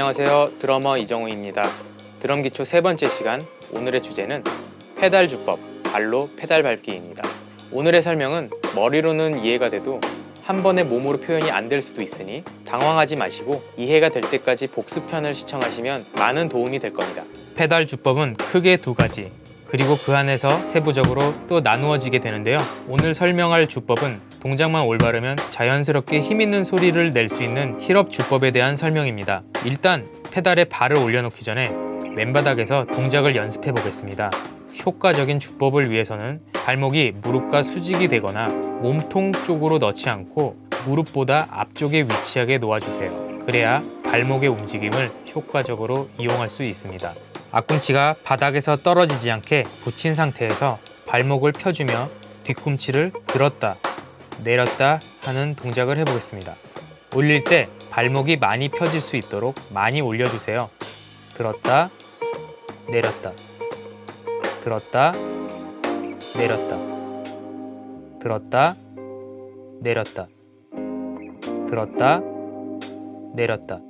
안녕하세요. 드러머 이정우입니다. 드럼 기초 세 번째 시간 오늘의 주제는 페달 주법, 발로 페달 밟기입니다. 오늘의 설명은 머리로는 이해가 돼도 한 번에 몸으로 표현이 안 될 수도 있으니 당황하지 마시고 이해가 될 때까지 복습편을 시청하시면 많은 도움이 될 겁니다. 페달 주법은 크게 두 가지, 그리고 그 안에서 세부적으로 또 나누어지게 되는데요. 오늘 설명할 주법은 동작만 올바르면 자연스럽게 힘있는 소리를 낼 수 있는 힐업 주법에 대한 설명입니다. 일단 페달에 발을 올려놓기 전에 맨바닥에서 동작을 연습해 보겠습니다. 효과적인 주법을 위해서는 발목이 무릎과 수직이 되거나 몸통 쪽으로 넣지 않고 무릎보다 앞쪽에 위치하게 놓아주세요. 그래야 발목의 움직임을 효과적으로 이용할 수 있습니다. 앞꿈치가 바닥에서 떨어지지 않게 붙인 상태에서 발목을 펴주며 뒤꿈치를 들었다 내렸다 하는 동작을 해보겠습니다. 올릴 때 발목이 많이 펴질 수 있도록 많이 올려주세요. 들었다 내렸다 들었다 내렸다 들었다 내렸다 들었다 내렸다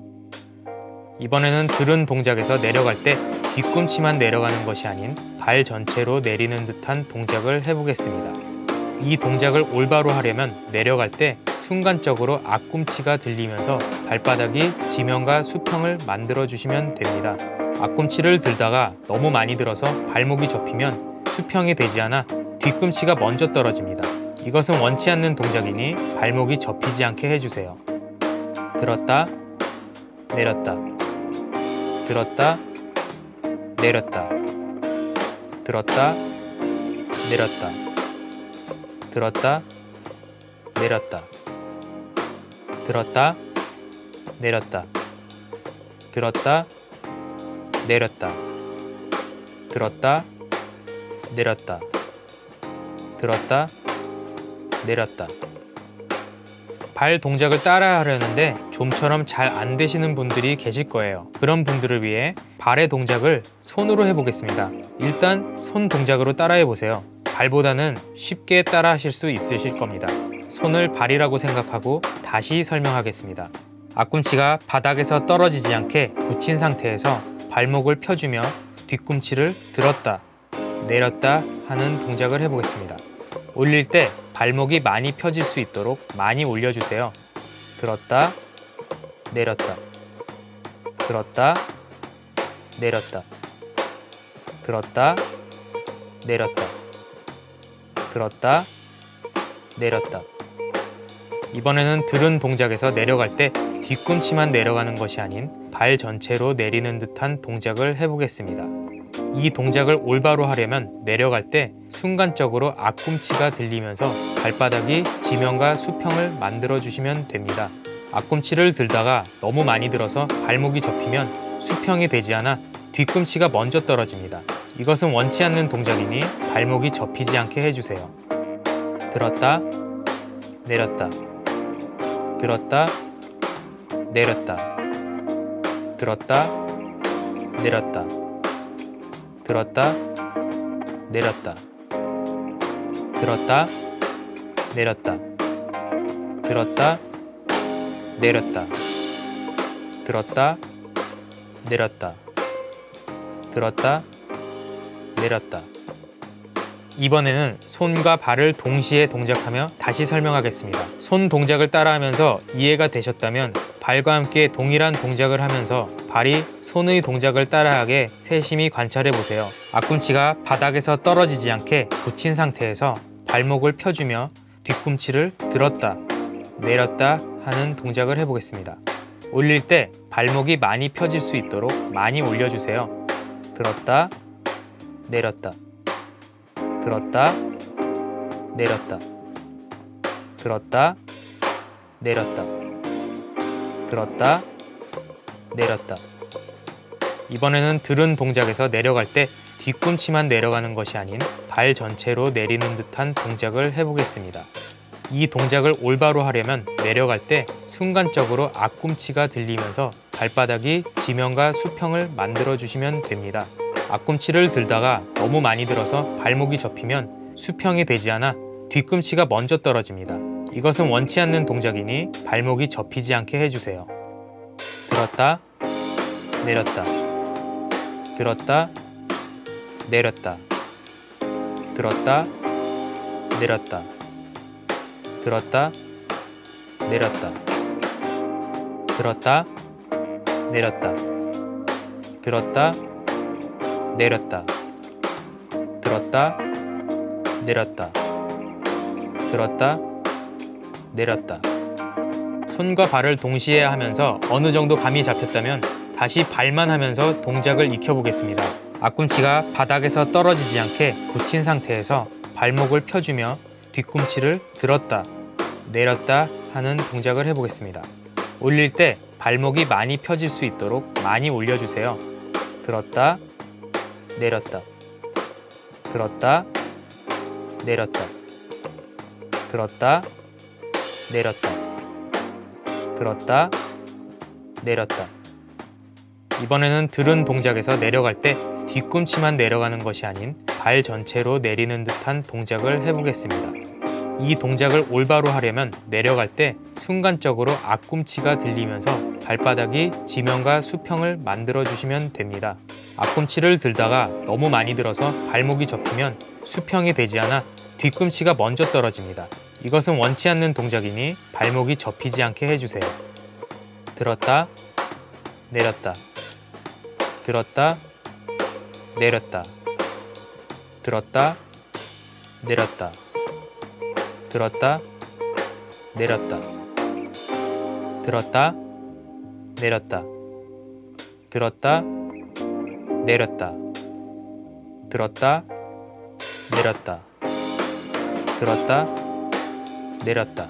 이번에는 들은 동작에서 내려갈 때 뒤꿈치만 내려가는 것이 아닌 발 전체로 내리는 듯한 동작을 해보겠습니다. 이 동작을 올바로 하려면 내려갈 때 순간적으로 앞꿈치가 들리면서 발바닥이 지면과 수평을 만들어 주시면 됩니다. 앞꿈치를 들다가 너무 많이 들어서 발목이 접히면 수평이 되지 않아 뒤꿈치가 먼저 떨어집니다. 이것은 원치 않는 동작이니 발목이 접히지 않게 해주세요. 들었다, 내렸다, 들었다, 내렸다, 들었다, 내렸다, 들었다, 내렸다, 들었다, 내렸다, 들었다, 내렸다, 들었다, 내렸다, 들었다, 내렸다. 발 동작을 따라 하려는데 좀처럼 잘 안 되시는 분들이 계실 거예요. 그런 분들을 위해 발의 동작을 손으로 해보겠습니다. 일단 손 동작으로 따라해 보세요. 발보다는 쉽게 따라 하실 수 있으실 겁니다. 손을 발이라고 생각하고 다시 설명하겠습니다. 앞꿈치가 바닥에서 떨어지지 않게 붙인 상태에서 발목을 펴주며 뒤꿈치를 들었다, 내렸다 하는 동작을 해보겠습니다. 올릴 때 발목이 많이 펴질 수 있도록 많이 올려주세요. 들었다, 내렸다, 들었다, 내렸다, 들었다, 내렸다, 들었다, 내렸다. 이번에는 들은 동작에서 내려갈 때 뒤꿈치만 내려가는 것이 아닌 발 전체로 내리는 듯한 동작을 해보겠습니다. 이 동작을 올바로 하려면 내려갈 때 순간적으로 앞꿈치가 들리면서 발바닥이 지면과 수평을 만들어 주시면 됩니다. 앞꿈치를 들다가 너무 많이 들어서 발목이 접히면 수평이 되지 않아 뒤꿈치가 먼저 떨어집니다. 이것은 원치 않는 동작이니 발목이 접히지 않게 해주세요. 들었다, 내렸다, 들었다, 내렸다, 들었다, 내렸다. 들었다 내렸다. 들었다 내렸다. 들었다 내렸다. 들었다 내렸다. 들었다 내렸다 이번에는 손과 발을 동시에 동작하며 다시 설명하겠습니다. 손 동작을 따라하면서 이해가 되셨다면 발과 함께 동일한 동작을 하면서 발이 손의 동작을 따라하게 세심히 관찰해 보세요. 앞꿈치가 바닥에서 떨어지지 않게 붙인 상태에서 발목을 펴주며 뒤꿈치를 들었다, 내렸다 하는 동작을 해보겠습니다. 올릴 때 발목이 많이 펴질 수 있도록 많이 올려주세요. 들었다, 내렸다, 들었다, 내렸다, 들었다, 내렸다, 들었다, 내렸다. 이번에는 들은 동작에서 내려갈 때 뒤꿈치만 내려가는 것이 아닌 발 전체로 내리는 듯한 동작을 해보겠습니다. 이 동작을 올바로 하려면 내려갈 때 순간적으로 앞꿈치가 들리면서 발바닥이 지면과 수평을 만들어 주시면 됩니다. 앞꿈치를 들다가 너무 많이 들어서 발목이 접히면 수평이 되지 않아 뒤꿈치가 먼저 떨어집니다. 이것은 원치 않는 동작이니 발목이 접히지 않게 해주세요. 들었다, 내렸다. 들었다 내렸다. 들었다 내렸다. 들었다 내렸다. 들었다 내렸다. 들었다 내렸다 들었다 내렸다 들었다 내렸다 손과 발을 동시에 하면서 어느 정도 감이 잡혔다면 다시 발만 하면서 동작을 익혀보겠습니다. 앞꿈치가 바닥에서 떨어지지 않게 붙인 상태에서 발목을 펴주며 뒤꿈치를 들었다 내렸다 하는 동작을 해보겠습니다. 올릴 때 발목이 많이 펴질 수 있도록 많이 올려주세요. 들었다 내렸다. 들었다. 내렸다. 들었다. 내렸다. 들었다. 내렸다. 이번에는 들은 동작에서 내려갈 때 뒤꿈치만 내려가는 것이 아닌 발 전체로 내리는 듯한 동작을 해보겠습니다. 이 동작을 올바로 하려면 내려갈 때 순간적으로 앞꿈치가 들리면서 발바닥이 지면과 수평을 만들어 주시면 됩니다. 앞꿈치를 들다가 너무 많이 들어서 발목이 접히면 수평이 되지 않아 뒤꿈치가 먼저 떨어집니다. 이것은 원치 않는 동작이니 발목이 접히지 않게 해주세요. 들었다, 내렸다, 들었다, 내렸다, 들었다, 내렸다, 들었다, 내렸다, 들었다, 내렸다, 들었다, 내렸다, 들었다, 내렸다, 들었다, 내렸다.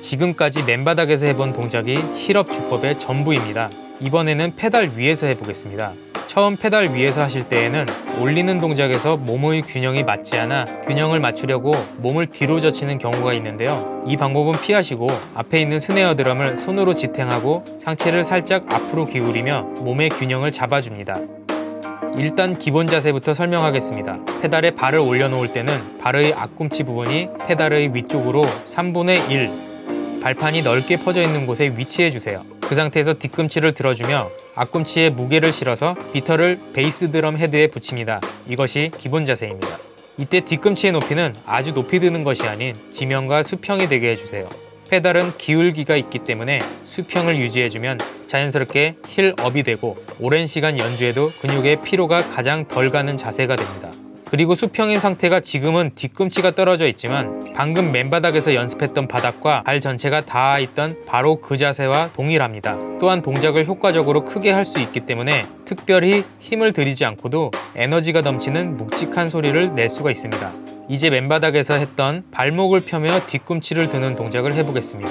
지금까지 맨바닥에서 해본 동작이 힐업 주법의 전부입니다. 이번에는 페달 위에서 해보겠습니다. 처음 페달 위에서 하실 때에는 올리는 동작에서 몸의 균형이 맞지 않아 균형을 맞추려고 몸을 뒤로 젖히는 경우가 있는데요. 이 방법은 피하시고 앞에 있는 스네어 드럼을 손으로 지탱하고 상체를 살짝 앞으로 기울이며 몸의 균형을 잡아줍니다. 일단 기본 자세부터 설명하겠습니다. 페달에 발을 올려놓을 때는 발의 앞꿈치 부분이 페달의 위쪽으로 3분의 1 발판이 넓게 퍼져 있는 곳에 위치해 주세요. 그 상태에서 뒤꿈치를 들어주며 앞꿈치에 무게를 실어서 비터를 베이스 드럼 헤드에 붙입니다. 이것이 기본 자세입니다. 이때 뒤꿈치의 높이는 아주 높이 드는 것이 아닌 지면과 수평이 되게 해주세요. 페달은 기울기가 있기 때문에 수평을 유지해주면 자연스럽게 힐업이 되고 오랜 시간 연주해도 근육의 피로가 가장 덜 가는 자세가 됩니다. 그리고 수평인 상태가 지금은 뒤꿈치가 떨어져 있지만 방금 맨바닥에서 연습했던 바닥과 발 전체가 닿아 있던 바로 그 자세와 동일합니다. 또한 동작을 효과적으로 크게 할 수 있기 때문에 특별히 힘을 들이지 않고도 에너지가 넘치는 묵직한 소리를 낼 수가 있습니다. 이제 맨바닥에서 했던 발목을 펴며 뒤꿈치를 드는 동작을 해보겠습니다.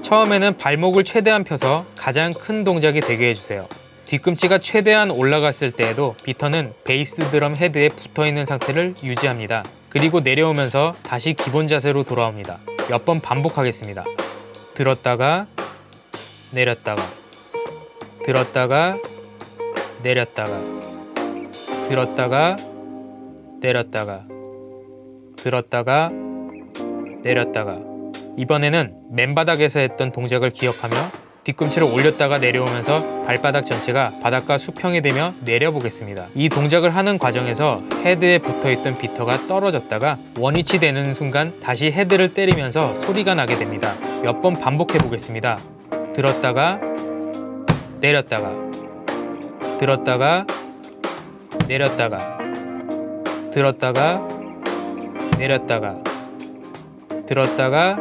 처음에는 발목을 최대한 펴서 가장 큰 동작이 되게 해주세요. 뒤꿈치가 최대한 올라갔을 때에도 비터는 베이스 드럼 헤드에 붙어 있는 상태를 유지합니다. 그리고 내려오면서 다시 기본 자세로 돌아옵니다. 몇 번 반복하겠습니다. 들었다가 내렸다가 들었다가 내렸다가 들었다가 내렸다가 들었다가 내렸다가 이번에는 맨바닥에서 했던 동작을 기억하며 뒤꿈치를 올렸다가 내려오면서 발바닥 전체가 바닥과 수평이 되며 내려보겠습니다. 이 동작을 하는 과정에서 헤드에 붙어있던 비터가 떨어졌다가 원위치 되는 순간 다시 헤드를 때리면서 소리가 나게 됩니다. 몇 번 반복해 보겠습니다. 들었다가 내렸다가 들었다가 내렸다가 들었다가 내렸다가 들었다가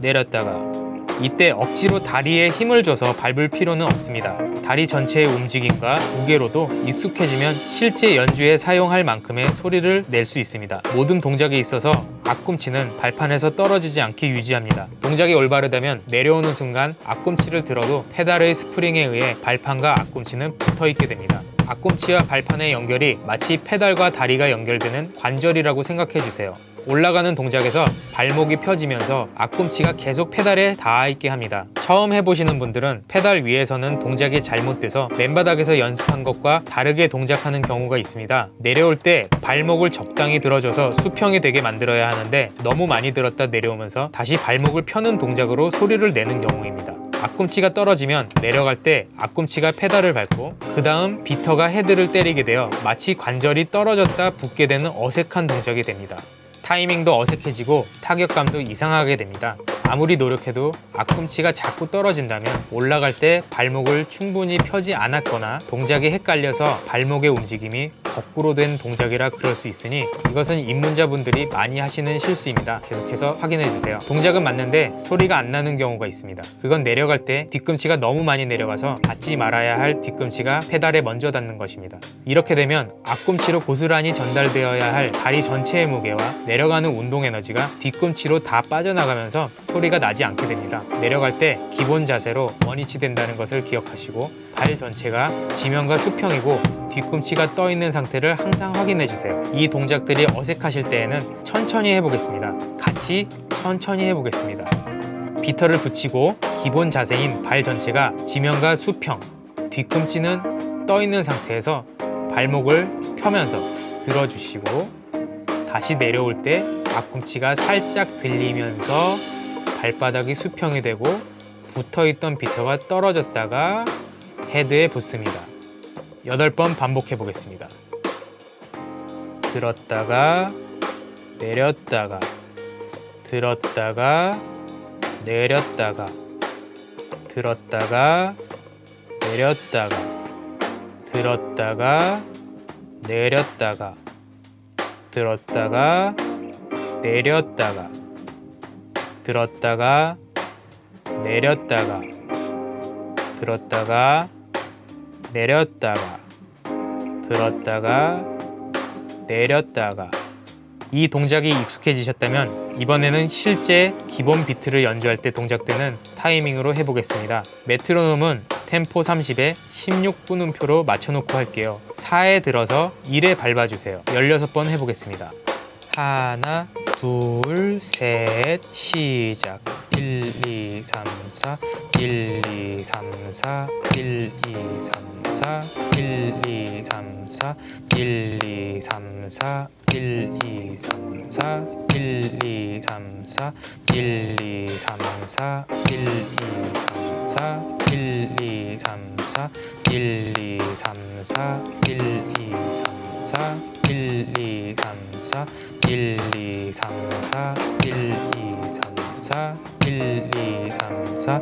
내렸다가 이때 억지로 다리에 힘을 줘서 밟을 필요는 없습니다. 다리 전체의 움직임과 무게로도 익숙해지면 실제 연주에 사용할 만큼의 소리를 낼 수 있습니다. 모든 동작에 있어서 앞꿈치는 발판에서 떨어지지 않게 유지합니다. 동작이 올바르다면 내려오는 순간 앞꿈치를 들어도 페달의 스프링에 의해 발판과 앞꿈치는 붙어 있게 됩니다. 앞꿈치와 발판의 연결이 마치 페달과 다리가 연결되는 관절이라고 생각해 주세요. 올라가는 동작에서 발목이 펴지면서 앞꿈치가 계속 페달에 닿아 있게 합니다. 처음 해보시는 분들은 페달 위에서는 동작이 잘못돼서 맨바닥에서 연습한 것과 다르게 동작하는 경우가 있습니다. 내려올 때 발목을 적당히 들어줘서 수평이 되게 만들어야 하는데 너무 많이 들었다 내려오면서 다시 발목을 펴는 동작으로 소리를 내는 경우입니다. 앞꿈치가 떨어지면 내려갈 때 앞꿈치가 페달을 밟고 그 다음 비터가 헤드를 때리게 되어 마치 관절이 떨어졌다 붙게 되는 어색한 동작이 됩니다. 타이밍도 어색해지고 타격감도 이상하게 됩니다. 아무리 노력해도 앞꿈치가 자꾸 떨어진다면 올라갈 때 발목을 충분히 펴지 않았거나 동작이 헷갈려서 발목의 움직임이 거꾸로 된 동작이라 그럴 수 있으니 이것은 입문자분들이 많이 하시는 실수입니다. 계속해서 확인해 주세요. 동작은 맞는데 소리가 안 나는 경우가 있습니다. 그건 내려갈 때 뒤꿈치가 너무 많이 내려가서 닿지 말아야 할 뒤꿈치가 페달에 먼저 닿는 것입니다. 이렇게 되면 앞꿈치로 고스란히 전달되어야 할 다리 전체의 무게와 내려가는 운동 에너지가 뒤꿈치로 다 빠져나가면서 소리 가 나지 않게 됩니다. 내려갈 때 기본 자세로 원위치 된다는 것을 기억하시고 발 전체가 지면과 수평이고 뒤꿈치가 떠 있는 상태를 항상 확인해 주세요. 이 동작들이 어색하실 때에는 천천히 해보겠습니다. 같이 천천히 해보겠습니다. 비터를 붙이고 기본 자세인 발 전체가 지면과 수평, 뒤꿈치는 떠 있는 상태에서 발목을 펴면서 들어주시고 다시 내려올 때 앞꿈치가 살짝 들리면서 발바닥이 수평이 되고 붙어 있던 비터가 떨어졌다가 헤드에 붙습니다. 8번 반복해 보겠습니다. 들었다가 내렸다가 들었다가 내렸다가 들었다가 내렸다가 들었다가 내렸다가 들었다가 내렸다가 들었다가 내렸다가 들었다가 내렸다가 들었다가 내렸다가 이 동작이 익숙해지셨다면 이번에는 실제 기본 비트를 연주할 때 동작되는 타이밍으로 해보겠습니다. 메트로놈은 템포 30에 16분음표로 맞춰놓고 할게요. 4에 들어서 1에 밟아주세요. 16번 해보겠습니다. 하나, 둘, 셋, 시작. 1, 2, 3, 4, 1, 2, 3, 4, 1, 2, 3, 4, 1, 2, 3, 4, 1, 2, 3, 4, 1, 2, 3, 4, 1, 2, 3, 4, 1, 2, 3, 4, 1, 2, 3, 4, 1, 2, 3, 4, 1, 2, 3, 4, 1, 2, 3, 4, 1, 2, 3, 4, 1, 2, 3, 4, 1, 2, 3, 4, 1, 2, 3, 4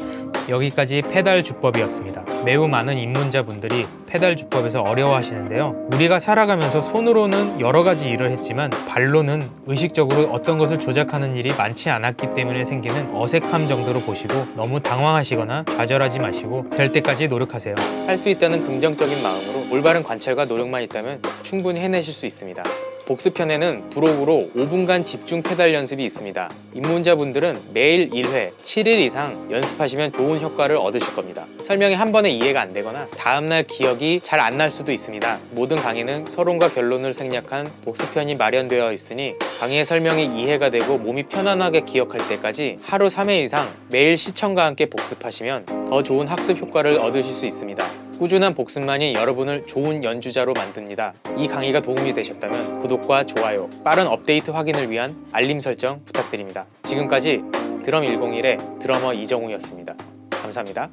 여기까지 페달 주법이었습니다. 매우 많은 입문자분들이 페달 주법에서 어려워하시는데요. 우리가 살아가면서 손으로는 여러 가지 일을 했지만 발로는 의식적으로 어떤 것을 조작하는 일이 많지 않았기 때문에 생기는 어색함 정도로 보시고 너무 당황하시거나 좌절하지 마시고 될 때까지 노력하세요. 할 수 있다는 긍정적인 마음으로 올바른 관찰과 노력만 있다면 충분히 해내실 수 있습니다. 복습편에는 브로그로 5분간 집중 페달 연습이 있습니다. 입문자분들은 매일 1회, 7일 이상 연습하시면 좋은 효과를 얻으실 겁니다. 설명이 한 번에 이해가 안 되거나 다음날 기억이 잘 안 날 수도 있습니다. 모든 강의는 서론과 결론을 생략한 복습편이 마련되어 있으니 강의의 설명이 이해가 되고 몸이 편안하게 기억할 때까지 하루 3회 이상 매일 시청과 함께 복습하시면 더 좋은 학습 효과를 얻으실 수 있습니다. 꾸준한 복습만이 여러분을 좋은 연주자로 만듭니다. 이 강의가 도움이 되셨다면 구독과 좋아요, 빠른 업데이트 확인을 위한 알림 설정 부탁드립니다. 지금까지 드럼 101의 드러머 이정우였습니다. 감사합니다.